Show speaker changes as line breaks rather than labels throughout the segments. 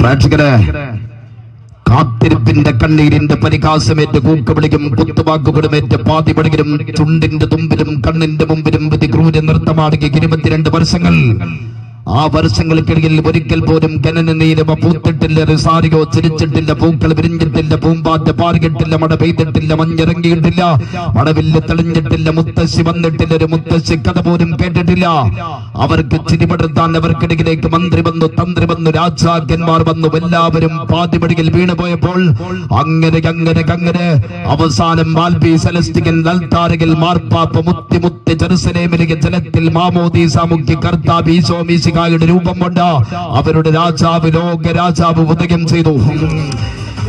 പ്രേക്ഷകരെ കാത്തിരിപ്പിന്റെ കണ്ണീരിന്റെ പരിഹാസമേറ്റ് കൂക്കുപിടിക്കും കുത്തുവാക്കുകളുമേറ്റ് പാതിപടികരും ചുണ്ടിന്റെ തുമ്പിലും കണ്ണിന്റെ മുമ്പിലും ക്രൂര നൃത്തമാടുക ഇരുപത്തിരണ്ട് വർഷങ്ങൾ ആ വർഷങ്ങൾക്കിടയിൽ ഒരിക്കൽ പോലും കനന നീരവ പൂത്തിട്ടില്ല റിസാരിയോ ചിരിച്ചിട്ടില്ല പൂക്കൾ വിരിഞ്ഞിട്ടില്ല പൂമ്പാറ്റ പാറുകിട്ടില്ല മട പെയ്തിട്ടില്ല മഞ്ഞിറങ്ങിയിട്ടില്ല മടവില്ല തെളിഞ്ഞിട്ടില്ല മുത്തശ്ശി വന്നിട്ടില്ല ഒരു മുത്തശ്ശി കഥ പോലും കേട്ടിട്ടില്ല. അവർക്ക് ചിരിപടുത്താൻ അവർക്കിടയിലേക്ക് മന്ത്രി വന്നു തന്ത്രി വന്നു രാജാക്കന്മാർ വന്നു എല്ലാവരും പാതിപടിയിൽ വീണുപോയപ്പോൾ അങ്ങനെ അങ്ങനെ അങ്ങനെ അവസാനം മാൽബി സെലസ്റ്റിക്കൻ നൽതാരകിൽ മാർപ്പാപ്പ മുത്തി മുത്തി ജെറുസലേമിലേക്ക് ജലത്തിൽ മാമോദീസ മുഖ്യ കർത്താവ് ഈശോ മീശികായുടെ രൂപം കൊണ്ട് അവരുടെ രാജാവ് ലോക രാജാവ് ഉദയം ചെയ്തു.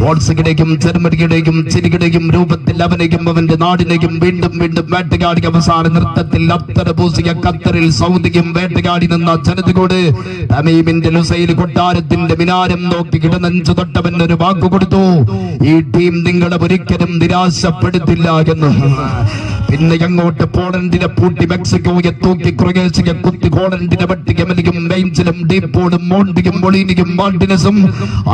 വാട്സിയുടെയും ജർമ്മനിയുടെയും ചിരിയുടെയും രൂപത്തിൽ അവനെയും അവന്റെ നാടിനെയും വീണ്ടും വീണ്ടും വേട്ടയാടി അവസാന നൃത്തത്തിൽ അത്തര പൂസിയ ഖത്തറിൽ സൗദിയും വേട്ടയാടി നിന്ന ജനതയോട് തമീമിന്റെ ലുസൈൽ കൊട്ടാരത്തിന്റെ മിനാരം നോക്കി കിടനഞ്ചു തൊട്ടവൻ ഒരു വാക്കു കൊടുത്തു. ഈ ടീം നിങ്ങളെ ഒരിക്കലും നിരാശപ്പെടുത്തില്ല എന്ന്. പിന്നെ അങ്ങോട്ട് പോളണ്ടിനെ പൂട്ടി മെക്സിക്കോയെ തൂക്കി ക്രൊയേഷ്യയെ കുത്തി ഹോളണ്ടിനെ വെട്ടി കെമലിയും മെയിൻസിലും ഡീപ്പോളും മോണ്ടിയും മൊളീനിയും മാർട്ടിനസും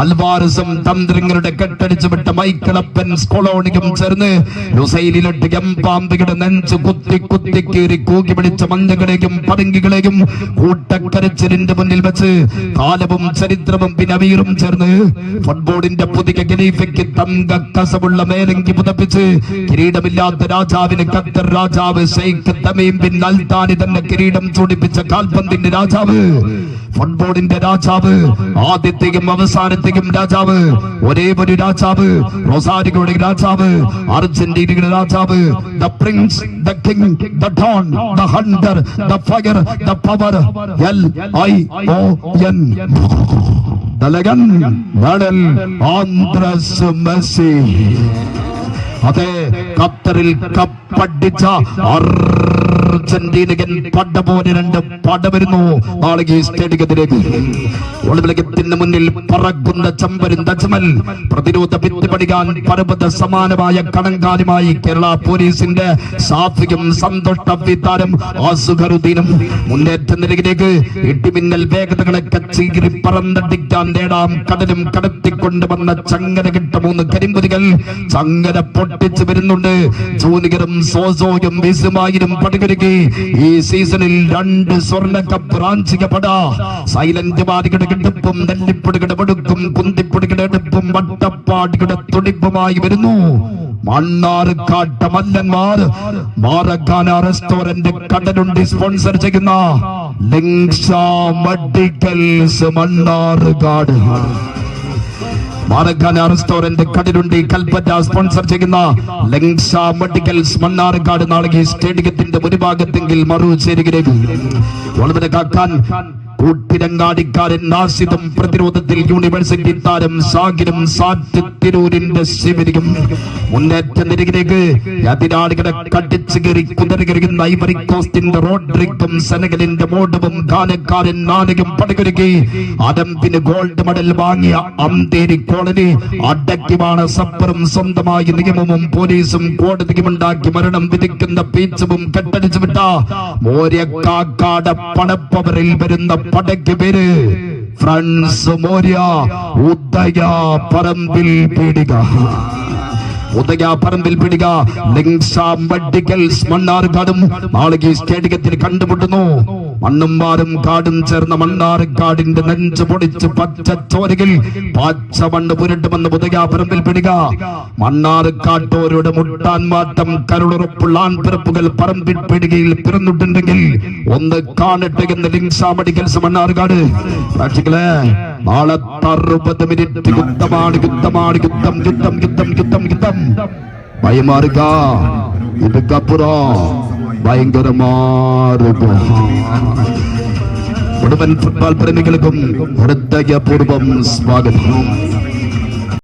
അൽവാരസും തന്ത്രങ്ങളുടെ കെട്ടടിച്ചു വിട്ട മൈക്കിളപ്പൻ സ്കൊളോണിയും ചേർന്ന് ലുസൈലിലിട്ട് എംപാമ്പിയുടെ നെഞ്ച് കുത്തി കുത്തി കീറി കൂക്കി പിടിച്ച മഞ്ഞകളെയും പടങ്കികളെയും കൂട്ടക്കരച്ചിലിന്റെ മുന്നിൽ വെച്ച് കാലവും ചരിത്രവും പിന്നവീറും ചേർന്ന് ഫുട്ബോളിന്റെ പുതിയ ഖലീഫയ്ക്ക് തങ്ക കസവുള്ള മേലങ്കി പുതപ്പിച്ച് കിരീടമില്ലാത്ത രാജാവിന് ഖത്തർ രാജാവ് ഷെയ്ഖ് തമീം ബിൻ അൽതാനി തന്നെ കിരീടം ചൂടിപ്പിച്ച കാൽപന്തിന്റെ രാജാവ്. ഫുട്ബോളിന്റെ രാജാവ് ആദ്യത്തെയും അവസാനത്തെയും രാജാവ് ഒരേ ഒരു രാജാവ് റൊസാരിയുടെ രാജാവ് അർജന്റീനയുടെ രാജാവ് the prince the king the don the hunter the fire the power L I O N തലകൻ Lionel Andres Messi അതെ ഖത്തറിൽ കപ്പടിച്ച അർജന്റീനകൻ പട പോലെ രണ്ട് പട വരുന്നു നാളെ ഈ സ്റ്റേഡിയത്തിലേക്ക് ഒളിവിളക്കത്തിന് മുന്നിൽ പറക്കുന്ന ചമ്പരും തജ്മൽ പ്രതിരോധ ഭിത്തി പടികാൻ പർവത സമാനമായ കണങ്കാലുമായി കേരള പോലീസിന്റെ സാത്വികം സന്തുഷ്ട വിതാരം ആസുഖറുദ്ദീനും മുന്നേറ്റ നിരകിലേക്ക് ഇടിമിന്നൽ വേഗതകളൊക്കെ കച്ചീരി പറന്നടിക്കാൻ നേടാം കടലും കടത്തിക്കൊണ്ടുവന്ന ചങ്ങല കിട്ട മൂന്ന് കരിമ്പുലികൾ ചങ്ങല പൊട്ടിച്ചു വരുന്നുണ്ട്. ജൂനിയറും സോസോയും വിസുമായിരും പടുകരുകി ഈ സീസണിൽ രണ്ട് സ്വർണ കപ്പ് റാഞ്ചിക്കപ്പെട പട സൈലന്റ് ബാലികളുടെ കിടപ്പും നെല്ലിപ്പൊടികളുടെ വെടുക്കും കുന്തിപ്പൊടികളുടെ എടുപ്പും വട്ടപ്പാടികളുടെ തുടിപ്പുമായി വരുന്നു. മണ്ണാറുകാട്ട മല്ലന്മാർ മാറക്കാന റെസ്റ്റോറന്റ് കടലുണ്ടി സ്പോൺസർ ചെയ്യുന്ന ലിങ്സ medicals Mannarkkad Maracana restaurant Kadalundi Kalpetta sponsor ചെയ്യുന്ന ലെങ്സ മെഡിക്കൽസ് മണ്ണാർക്കാട് നാളെ സ്റ്റേഡിയത്തിന്റെ ഒരു ഭാഗത്തെങ്കിൽ മറുചേരുകയിലേക്ക് വളരെ കാക്കാൻ കൂട്ടിരങ്ങാടിക്കാരൻ നാസിദും പ്രതിരോധത്തിൽ യൂണിവേഴ്സിറ്റി താരം സാഗിരം സാറ്റ് തിരൂരിന്റെ ശിവരിയും മുന്നേറ്റ നിരകിലേക്ക് എതിരാളികളെ കടിച്ചു കയറി കുതിരകരിക്കുന്ന ഐവറി കോസ്റ്റിന്റെ റോഡ്രിക്കും സെനഗലിന്റെ മോഡവും ഗാനക്കാരൻ നാനയും പടകുരുകി അരമ്പിന് ഗോൾഡ് മെഡൽ വാങ്ങിയ അന്തേരി കോളനി അടക്കിമാണ് സപ്പറും സ്വന്തമായി നിയമവും പോലീസും കോടതിയും ഉണ്ടാക്കി മരണം വിധിക്കുന്ന പീച്ചവും കെട്ടടിച്ചു വിട്ട മോര്യക്കാക്കാട് പണപ്പവറിൽ വരുന്ന പടയ്ക്ക് പേര് ഫ്രണ്ട്സ് മോര്യ ഉദയ പറമ്പിൽ പീടിക. ഉദയ പറമ്പിൽ പിടിക ലിങ്സ മെഡിക്കൽസ് മണ്ണാർക്കാടും നാളെ ഈ സ്റ്റേഡിയത്തിൽ കണ്ടുമുട്ടുന്നു. മണ്ണും മാറും കാടും ചേർന്ന മണ്ണാർക്കാടിന്റെ നെഞ്ച് പൊടിച്ച് പച്ച ചോരകിൽ പച്ച മണ്ണ് പുരട്ടുമെന്ന് പുതുകാപുരത്തിൽ പിടുക. മണ്ണാറക്കാട്ടോരുടെ മുട്ടാൻ മാറ്റം കരുളുറപ്പുള്ള ആൺപിറപ്പുകൾ പറമ്പിൽ പിടികയിൽ പിറന്നിട്ടുണ്ടെങ്കിൽ ഒന്ന് കാണട്ടെ എന്ന് ലിങ്സ മെഡിക്കൽസ് മണ്ണാർക്കാട് സാക്ഷികളെ നാളെ അറുപത് മിനിറ്റ് യുദ്ധമാണ് യുദ്ധമാണ് യുദ്ധം യുദ്ധം യുദ്ധം യുദ്ധം യുദ്ധം. ഭയമാറുക ഭയങ്കരമാറുക ഫുട്ബോൾ പ്രേമികൾക്കും ഹൃദയപൂർവം സ്വാഗതം